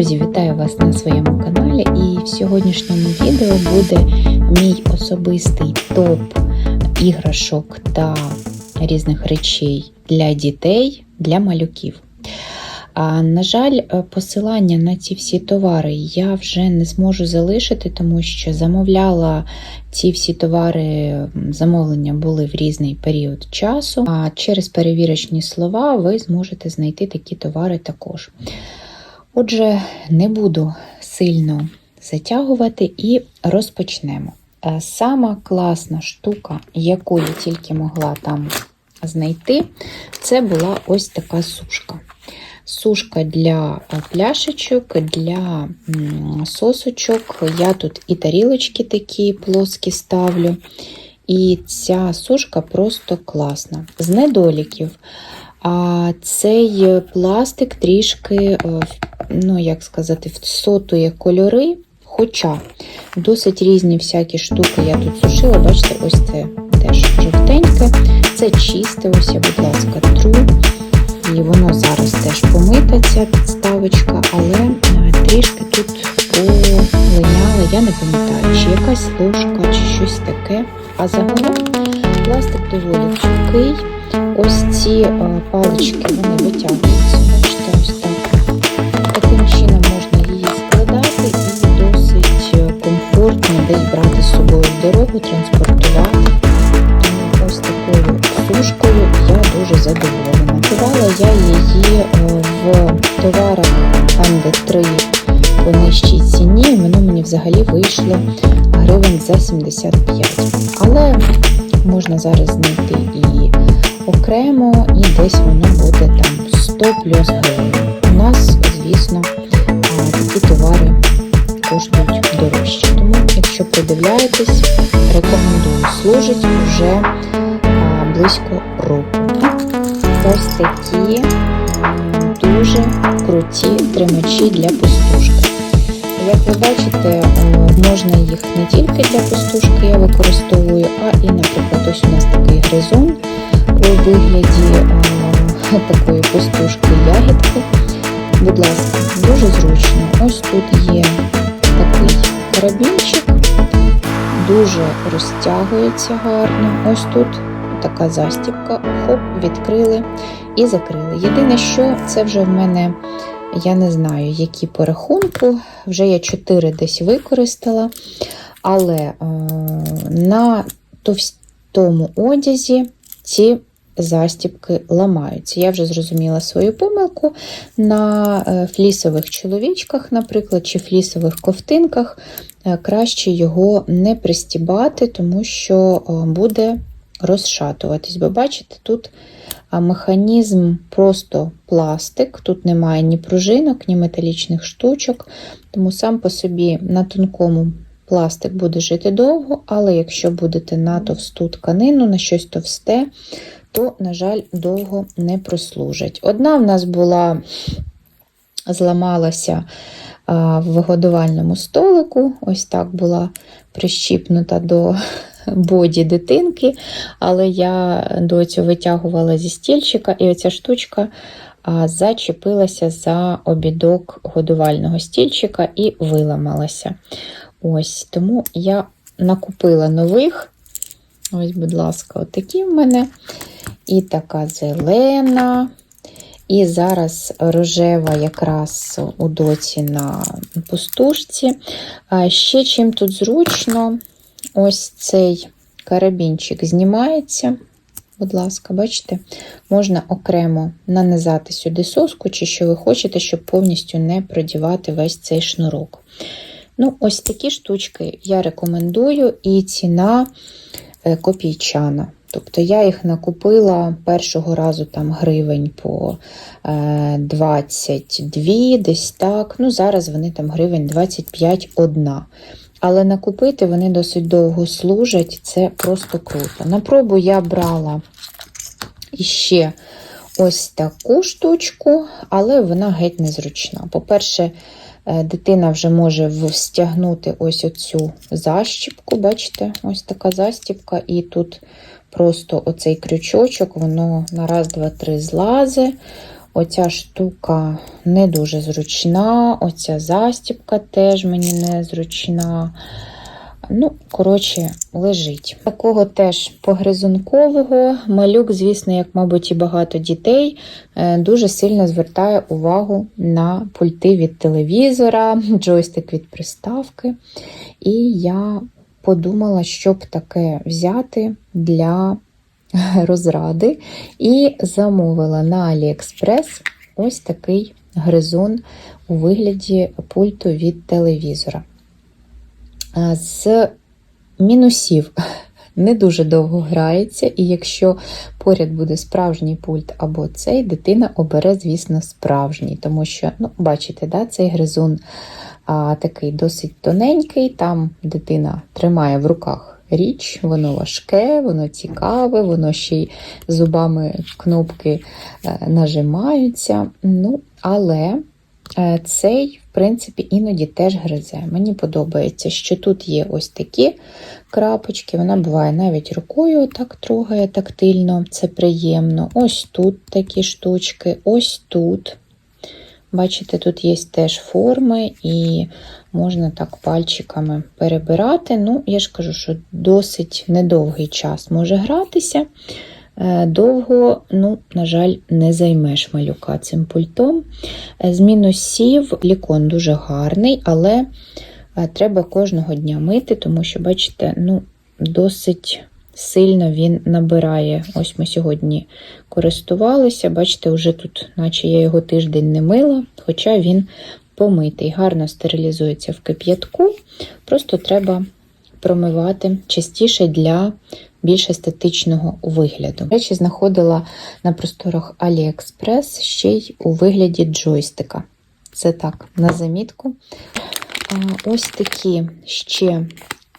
Друзі, вітаю вас на своєму каналі. І в сьогоднішньому відео буде мій особистий топ іграшок та різних речей для дітей, для малюків. А, на жаль, е, посилання на ці всі товари я вже не зможу залишити, тому що замовляла ці всі товари, замовлення були в різний період часу. А через перевірочні слова ви зможете знайти такі товари також. Отже, не буду сильно затягувати і розпочнемо. Е, Сама класна штука, яку я тільки могла там знайти, це була ось така сушка. Сушка для е, пляшечок, для сосочок. Я тут і тарілочки такі плоскі ставлю. І ця сушка просто класна. З недоліків. А цей пластик трішки, е, ну як сказати, всотує кольори. Хоча досить різні всякі штуки я тут сушила. Бачите, ось це теж жовтеньке. Це чисте, ось я, будь ласка, тру. І воно зараз теж помита, ця підставочка, але е, трішки тут полиняла, я не пам'ятаю, чи якась ложка, чи щось таке. А загалом пластик доволі чіпкий. Ось ці е, палички вони витягуються. Таким чином можна її складати і досить е, комфортно десь брати з собою дорогу, транспортувати. Тому ось такою сушкою я дуже задоволена. Купувала я її е, в товарах там, де три по нижчій ціні, воно мені взагалі вийшло гривень за 75. Але можна зараз знайти і окремо, і десь воно буде там 100 плюс гривень. У нас, звісно, такі товари коштують дорожче. Тому, якщо придивляєтесь, рекомендую. Служить вже близько року. Ось такі дуже круті тримачі для пустушки. Як ви бачите, можна їх не тільки для пустушки я використовую, а і, наприклад, ось у нас такий гризун у вигляді е, такої пустушки ягідки. Будь ласка, дуже зручно. Ось тут є такий карабінчик, дуже розтягується гарно. Ось тут така застібка, хоп, відкрили і закрили. Єдине, що це вже в мене, я не знаю, які по рахунку, вже я 4 десь використала, але е, на товстому одязі ці застібки ламаються. Я вже зрозуміла свою помилку на е, флісових чоловічках, наприклад, чи флісових ковтинках. е, Краще його не пристібати, тому що е, буде розшатуватись. Бо бачите, тут механізм просто пластик, тут немає ні пружинок, ні металічних штучок, тому сам по собі на тонкому пластик буде жити довго, але якщо будете на товсту тканину, на щось товсте, то, на жаль, довго не прослужить. Одна в нас була, зламалася в вигодувальному столику, ось так була прищіпнута до боді дитинки, але я доцю витягувала зі стільчика, і оця штучка зачепилася за обідок годувального стільчика і виламалася. Ось, тому я накупила нових. Ось, будь ласка, отакі в мене. І така зелена. І зараз рожева якраз у доці на пустушці. Ще чим тут зручно, ось цей карабінчик знімається. Будь ласка, бачите, можна окремо нанизати сюди соску, чи що ви хочете, щоб повністю не продівати весь цей шнурок. Ну, ось такі штучки я рекомендую, і ціна копійчана. Тобто я їх накупила першого разу там гривень по е, 22, десь так. Ну, зараз вони там гривень 25 одна. Але накупити вони досить довго служать, це просто круто. На пробу я брала іще ось таку штучку, але вона геть незручна. По-перше, е, дитина вже може встягнути стягнути ось оцю защіпку, бачите, ось така застіпка, і тут просто оцей крючочок, воно на раз, два, три злазе. Оця штука не дуже зручна, оця застіпка теж мені не зручна. Ну, коротше, лежить. Такого теж погризункового. Малюк, звісно, як, мабуть, і багато дітей, е, дуже сильно звертає увагу на пульти від телевізора, джойстик від приставки. І я подумала, щоб таке взяти для розради. І замовила на AliExpress ось такий гризун у вигляді пульту від телевізора. З мінусів не дуже довго грається, і якщо поряд буде справжній пульт або цей, дитина обере, звісно, справжній, тому що, ну, бачите, да, цей гризун а, такий досить тоненький, там дитина тримає в руках річ, воно важке, воно цікаве, воно ще й зубами кнопки е, нажимаються. Ну, але цей, в принципі, іноді теж гризе. Мені подобається, що тут є ось такі крапочки, вона буває навіть рукою так трогає тактильно, це приємно. Ось тут такі штучки, ось тут. Бачите, тут є теж форми, і можна так пальчиками перебирати. Ну, я ж кажу, що досить недовгий час може гратися. Е, Довго, ну, на жаль, не займеш малюка цим пультом. Е, З мінусів лікон дуже гарний, але е, треба кожного дня мити, тому що, бачите, ну, досить сильно він набирає. Ось ми сьогодні користувалися. Бачите, вже тут, наче я його тиждень не мила, хоча він помитий, гарно стерилізується в кип'ятку. Просто треба промивати частіше для більш естетичного вигляду. Речі, знаходила на просторах AliExpress ще й у вигляді джойстика. Це так, на замітку. Ось такі ще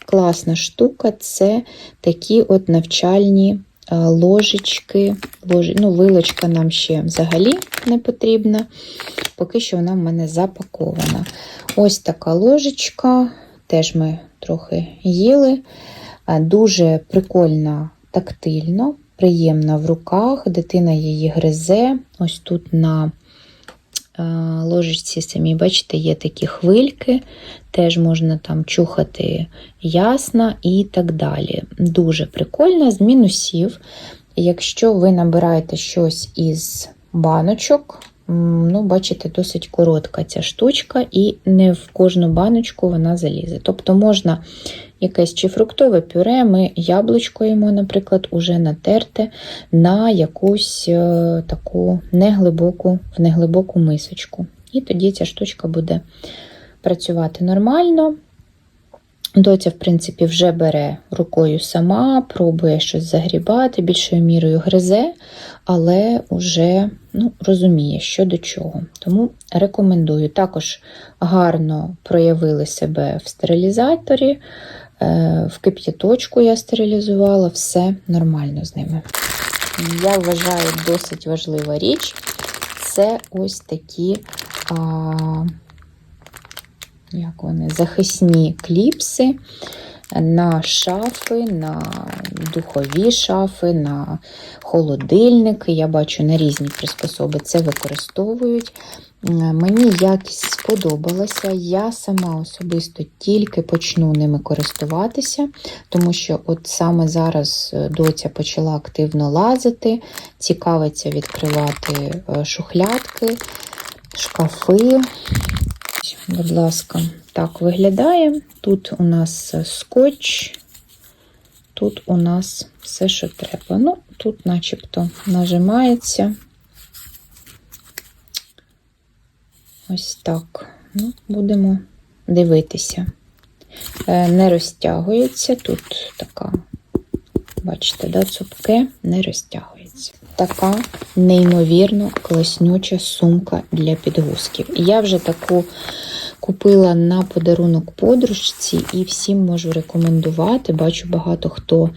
класна штука це такі от навчальні ложечки. Ложі, ну, Вилочка нам ще взагалі не потрібна, поки що вона в мене запакована. Ось така ложечка, теж ми трохи їли. А, Дуже прикольна тактильно, приємна в руках, дитина її гризе. Ось тут на а, ложечці самі, бачите, є такі хвильки, теж можна там чухати ясно і так далі. Дуже прикольно, з мінусів. Якщо ви набираєте щось із баночок, ну, бачите, досить коротка ця штучка, і не в кожну баночку вона залізе. Тобто можна якесь чи фруктове пюре, ми яблучко йому, наприклад, уже натерте на якусь е, таку неглибоку, в неглибоку мисочку. І тоді ця штучка буде працювати нормально. Доця, в принципі, вже бере рукою сама, пробує щось загрібати, більшою мірою гризе, але вже ну, розуміє, що до чого. Тому рекомендую. Також гарно проявили себе в стерилізаторі, в кип'яточку я стерилізувала, все нормально з ними. Я вважаю досить важлива річ це ось такі. А, як вони, захисні кліпси на шафи, на духові шафи, на холодильники. Я бачу на різні приспособи це використовують. Мені якість сподобалася. Я сама особисто тільки почну ними користуватися, тому що от саме зараз доця почала активно лазити, цікавиться відкривати е, шухлядки, шкафи. Будь ласка, так виглядає. Тут у нас скотч, тут у нас все, що треба. Ну, тут начебто нажимається. Ось так. Ну, Будемо дивитися. Е, Не розтягується. Тут така, бачите, да, цупке не розтягується. Така неймовірно класнюча сумка для підгузків. Я вже таку купила на подарунок подружці і всім можу рекомендувати. Бачу, багато хто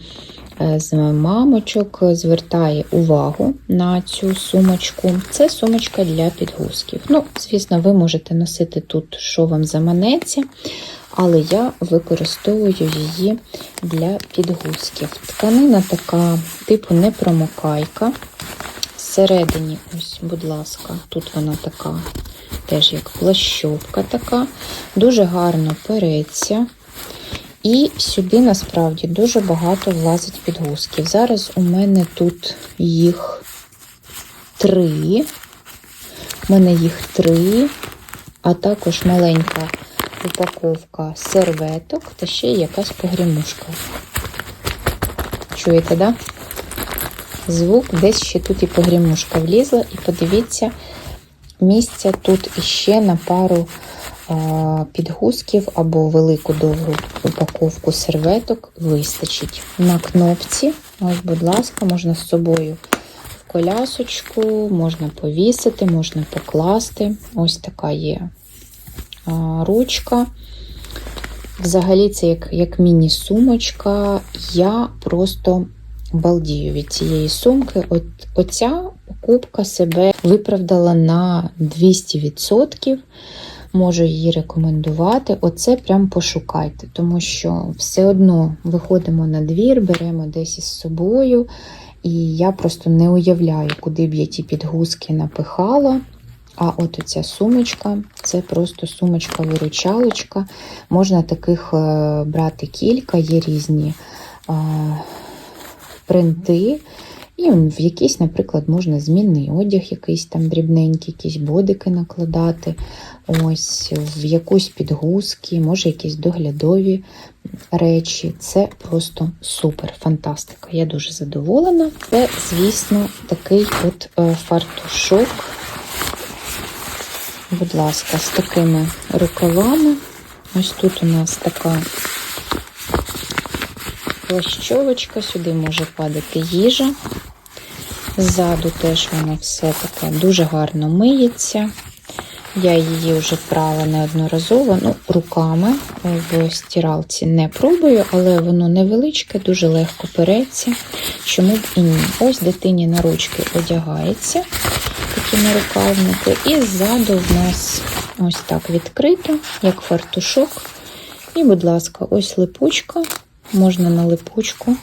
е, з мамочок звертає увагу на цю сумочку. Це сумочка для підгузків. Ну, звісно, ви можете носити тут, що вам заманеться. Але я використовую її для підгузків. Тканина така, типу непромокайка. Всередині, ось, будь ласка, тут вона така, теж як плащовка така, дуже гарно переться. І сюди насправді дуже багато влазить підгузків. Зараз у мене тут їх три. У мене їх три, а також маленька упаковка серветок та ще якась погрімушка. Чуєте, да? Звук десь ще тут і погрімушка влізла, і подивіться, місця тут іще на пару підгузків або велику довгу упаковку серветок вистачить. На кнопці, ось, будь ласка, можна з собою в колясочку, можна повісити, можна покласти. Ось така є ручка. Взагалі, це як, як міні-сумочка. Я просто балдію від цієї сумки. От, Оця покупка себе виправдала на 200%. Можу її рекомендувати. Оце прям пошукайте, тому що все одно виходимо на двір, беремо десь із собою. І я просто не уявляю, куди б я ті підгузки напихала. А от оця сумочка це просто сумочка-виручалочка. Можна таких е, брати кілька, є різні е, принти. І в якийсь, наприклад, можна змінний одяг, якийсь там дрібненький, якісь бодики накладати, ось в якусь підгузки, може якісь доглядові речі. Це просто супер, фантастика. Я дуже задоволена. Це, звісно, такий от е, фартушок. Будь ласка, з такими рукавами. Ось тут у нас така плащовочка, сюди може падати їжа. Ззаду теж воно все таке дуже гарно миється. Я її вже прала неодноразово, ну, руками в стиралці не пробую, але воно невеличке, дуже легко переться. Чому б і ні? Ось дитині на ручки одягається, такі нарукавники, і ззаду в нас ось так відкрито, як фартушок. І, будь ласка, ось липучка, можна на липучку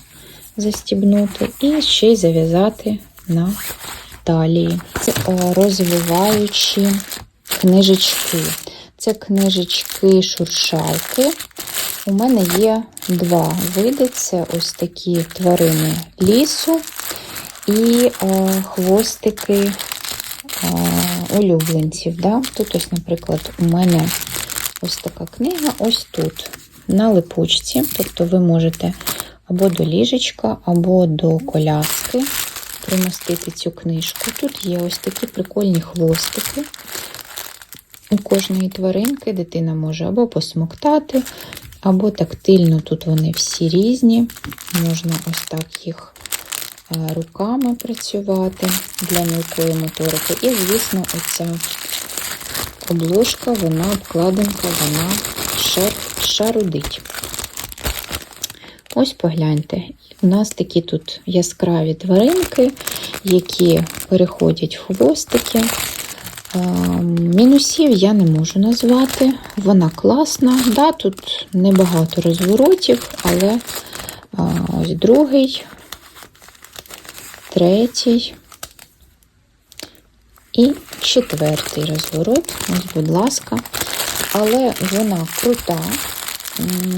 застібнути, і ще й зав'язати на талії. Це розвиваючі книжечки. Це книжечки-шуршалки. У мене є два види: це ось такі тварини лісу і о, хвостики о, улюбленців. Да? Тут, ось, наприклад, у мене ось така книга, ось тут, на липучці. Тобто ви можете або до ліжечка, або до коляски примостити цю книжку. Тут є ось такі прикольні хвостики. У кожної тваринки дитина може або посмоктати, або тактильно, тут вони всі різні. Можна ось так їх руками працювати для мілкої моторики. І, звісно, оця обложка, вона, обкладинка, вона шар, шарудить. Ось погляньте, у нас такі тут яскраві тваринки, які переходять в хвостики. Мінусів я не можу назвати. Вона класна. Да, Тут небагато розворотів, але ось другий, третій і четвертий розворот. Ось, будь ласка. Але вона крута.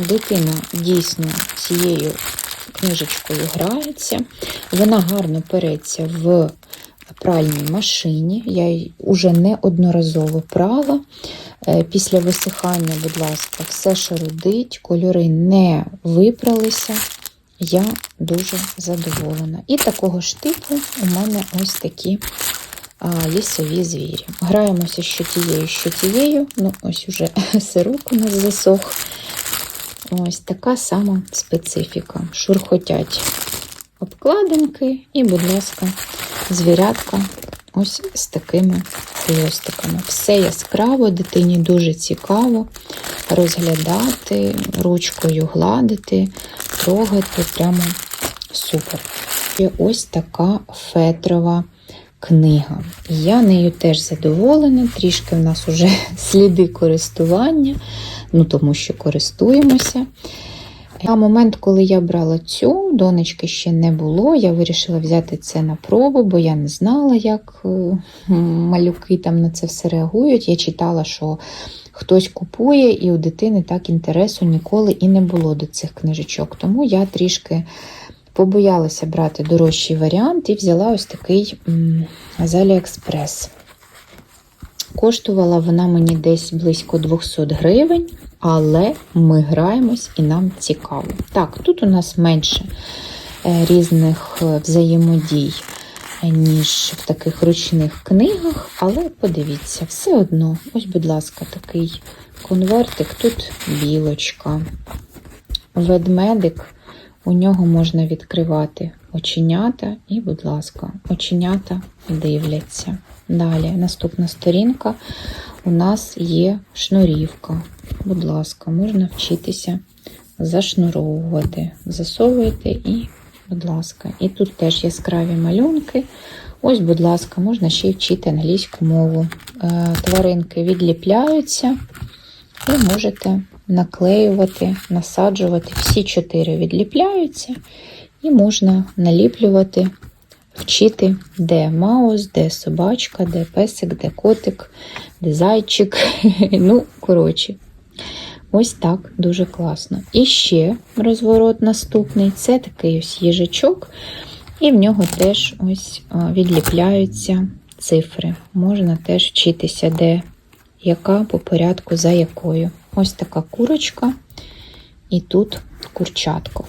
Дитина дійсно цією книжечкою грається. Вона гарно переться в пральній машині. Я її вже неодноразово прала. Е, після висихання, будь ласка, все шарудить, кольори не випралися. Я дуже задоволена. І такого ж типу у мене ось такі лісові звірі. Граємося що тією, що тією. Ну, ось уже сироп у нас засох. Ось така сама специфіка. Шурхотять обкладинки, і, будь ласка, звірятка ось з такими хвостиками. Все яскраво, дитині дуже цікаво розглядати, ручкою гладити, трогати прямо супер. І ось така фетрова книга. Я нею теж задоволена, трішки в нас вже сліди користування, ну тому що користуємося. На момент, коли я брала цю, донечки ще не було. Я вирішила взяти це на пробу, бо я не знала, як е, малюки там на це все реагують. Я читала, що хтось купує, і у дитини так інтересу ніколи і не було до цих книжечок. Тому я трішки побоялася брати дорожчий варіант і взяла ось такий з Аліекспрес. Коштувала вона мені десь близько 200 гривень, але ми граємось і нам цікаво. Так, тут у нас менше е, різних е, взаємодій, е, ніж в таких ручних книгах, але подивіться, все одно, ось, будь ласка, такий конвертик, тут білочка, ведмедик. У нього можна відкривати оченята, і, будь ласка, оченята дивляться. Далі, наступна сторінка. У нас є шнурівка. Будь ласка, можна вчитися зашнуровувати. Засовуєте і, будь ласка, і тут теж яскраві малюнки. Ось, будь ласка, можна ще й вчити англійську мову. Е, Тваринки відліпляються, і можете наклеювати, насаджувати. Всі чотири відліпляються, і можна наліплювати, вчити, де маус, де собачка, де песик, де котик, де зайчик. Ну, коротше. Ось так, дуже класно. І ще розворот наступний це такий ось їжачок, і в нього теж ось відліпляються цифри. Можна теж вчитися, де яка по порядку за якою. Ось така курочка, і тут курчатко.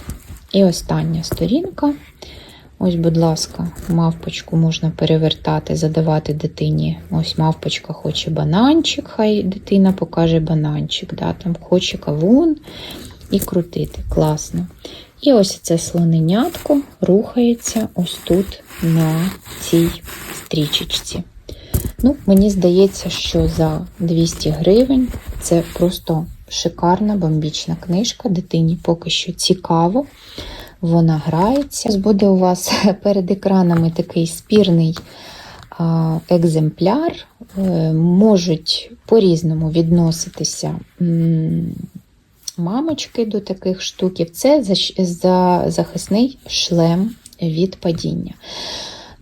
І остання сторінка. Ось, будь ласка, мавпочку можна перевертати, задавати дитині. Ось мавпочка хоче бананчик, хай дитина покаже бананчик. Да, Там хоче кавун і крутити. Класно. І ось це слоненятко рухається ось тут на цій стрічечці. Ну, Мені здається, що за 200 гривень це просто шикарна бомбічна книжка. Дитині поки що цікаво. Вона грається. Буде у вас перед екранами такий спірний екземпляр. Е, Можуть по-різному відноситися мамочки до таких штуків. Це за захисний шлем від падіння.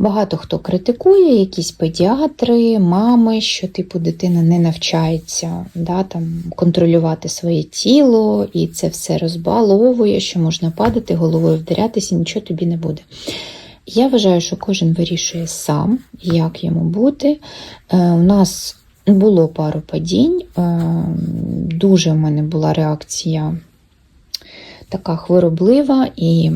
Багато хто критикує, якісь педіатри, мами, що типу дитина не навчається да, там, контролювати своє тіло, і це все розбаловує, що можна падати, головою вдарятися, нічого тобі не буде. Я вважаю, що кожен вирішує сам, як йому бути. Е, у нас було пару падінь, е, дуже в мене була реакція така хвороблива і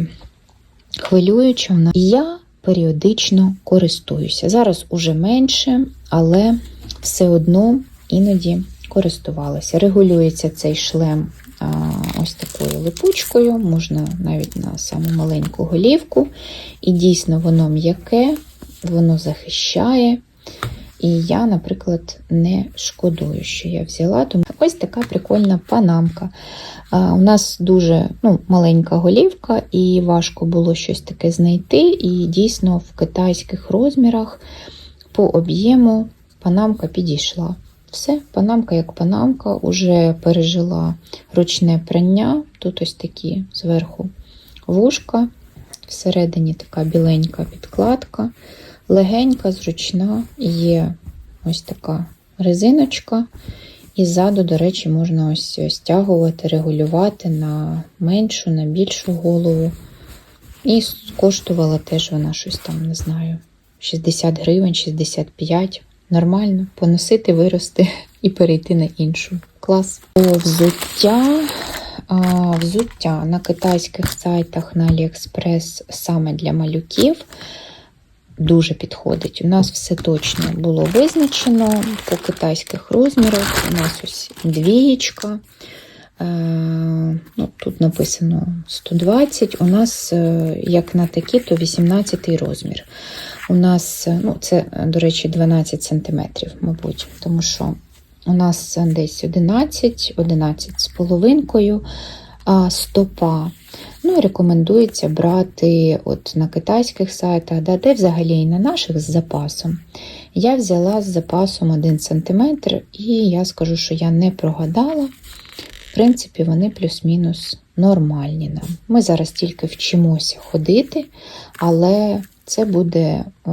хвилююча. І я періодично користуюся. Зараз уже менше, але все одно іноді користувалася. Регулюється цей шлем ось такою липучкою, можна навіть на саму маленьку голівку. І дійсно воно м'яке, воно захищає. І я, наприклад, не шкодую, що я взяла. Тому ось така прикольна панамка. А, У нас дуже ну, маленька голівка, і важко було щось таке знайти. І дійсно в китайських розмірах по об'єму панамка підійшла. Все, панамка як панамка, уже пережила ручне прання. Тут ось такі зверху вушка, всередині така біленька підкладка, легенька, зручна, є ось така резиночка. І ззаду, до речі, можна ось стягувати, регулювати на меншу, на більшу голову. І коштувала теж вона щось там, не знаю, 60 гривень, 65. Нормально поносити, вирости і перейти на іншу. Клас. О, взуття. А, взуття на китайських сайтах на AliExpress саме для малюків дуже підходить. У нас все точно було визначено по китайських розмірах. У нас ось двієчка. Е, ну, Тут написано 120. У нас, е, як на такі, то 18 розмір. У нас, е, ну, це, до речі, 12 см, мабуть, тому що у нас десь 11, 11 з половинкою стопа. Ну рекомендується брати от на китайських сайтах, да, де взагалі і на наших з запасом. Я взяла з запасом 1 см, і я скажу, що я не прогадала. В принципі, вони плюс-мінус нормальні нам. Ми зараз тільки вчимося ходити, але це буде о,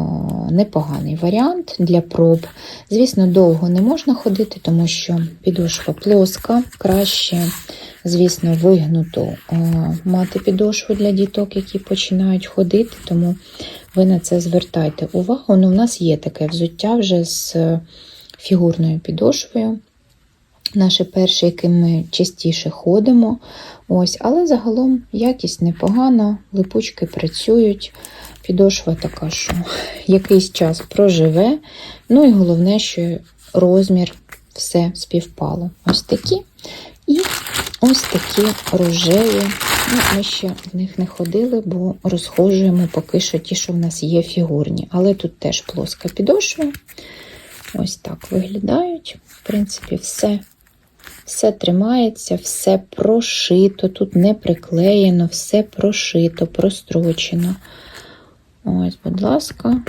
непоганий варіант для проб. Звісно, довго не можна ходити, тому що підошва плоска, краще, звісно, вигнуту о, мати підошву для діток, які починають ходити, тому ви на це звертайте увагу. Ну, у нас є таке взуття вже з фігурною підошвою. Наше перше, яким ми частіше ходимо. Ось, але загалом якість непогана, липучки працюють. Підошва така, що якийсь час проживе. Ну і головне, що розмір все співпало. Ось такі. І ось такі рожеві. Ну, Ми ще в них не ходили, бо розхожуємо поки що ті, що в нас є фігурні. Але тут теж плоска підошва. Ось так виглядають. В принципі, все. Все тримається, все прошито, тут не приклеєно, все прошито, прострочено. Ось, будь ласка,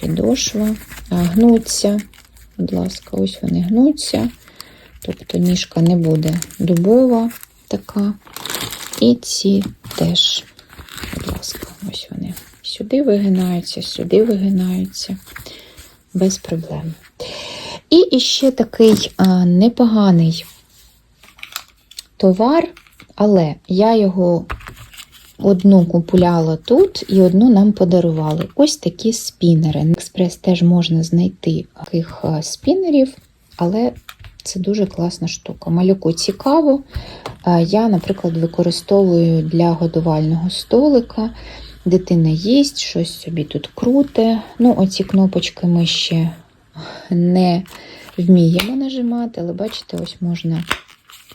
підошва, гнуться. Будь ласка, ось вони гнуться. Тобто ніжка не буде дубова така. І ці теж, будь ласка, ось вони сюди вигинаються, сюди вигинаються без проблем. І іще такий а, непоганий товар, але я його одну купуляла тут і одну нам подарували. Ось такі спінери. На експрес теж можна знайти таких а, спінерів, але це дуже класна штука. Малюку цікаво. Я, наприклад, використовую для годувального столика. Дитина їсть, щось собі тут круте. Ну, оці кнопочки ми ще не вміємо нажимати, але бачите, ось можна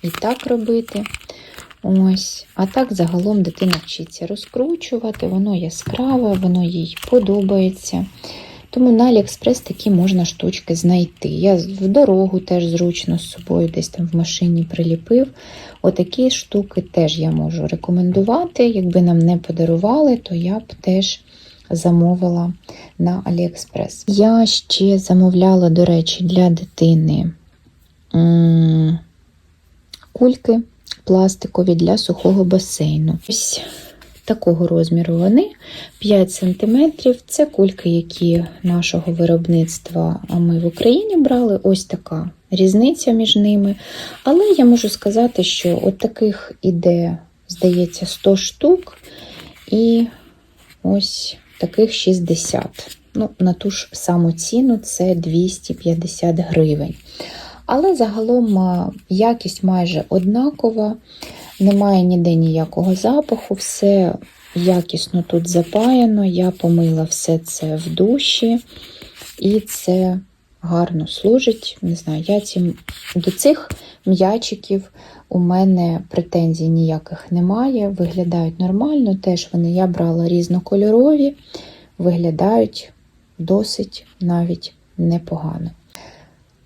і так робити. Ось. А так загалом дитина вчиться розкручувати, воно яскраве, воно їй подобається. Тому на Аліекспрес такі можна штучки знайти. Я в дорогу теж зручно з собою десь там в машині приліпив. Отакі штуки теж я можу рекомендувати. Якби нам не подарували, то я б теж замовила на Аліекспрес. Я ще замовляла, до речі, для дитини кульки пластикові для сухого басейну. Ось такого розміру вони 5 см. Це кульки, які нашого виробництва ми в Україні брали. Ось така різниця між ними. Але я можу сказати, що от таких іде, здається, 100 штук. І ось таких 60. Ну, На ту ж саму ціну це 250 гривень. Але загалом якість майже однакова, немає ніде ніякого запаху, все якісно тут запаяно. Я помила все це в душі, і це гарно служить. Не знаю, я цим, до цих м'ячиків у мене претензій ніяких немає. Виглядають нормально. Теж вони я брала різнокольорові, виглядають досить навіть непогано.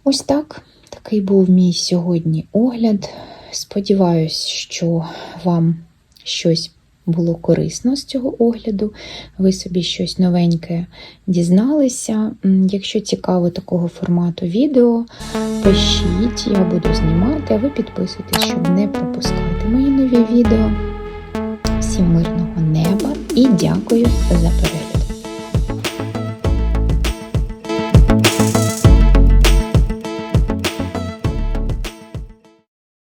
Ось так. Такий був мій сьогодні огляд. Сподіваюсь, що вам щось було корисно з цього огляду, ви собі щось новеньке дізналися. Якщо цікаво такого формату відео, пишіть, я буду знімати, а ви підписуйтесь, щоб не пропускати мої нові відео. Всім мирного неба і дякую за перегляд.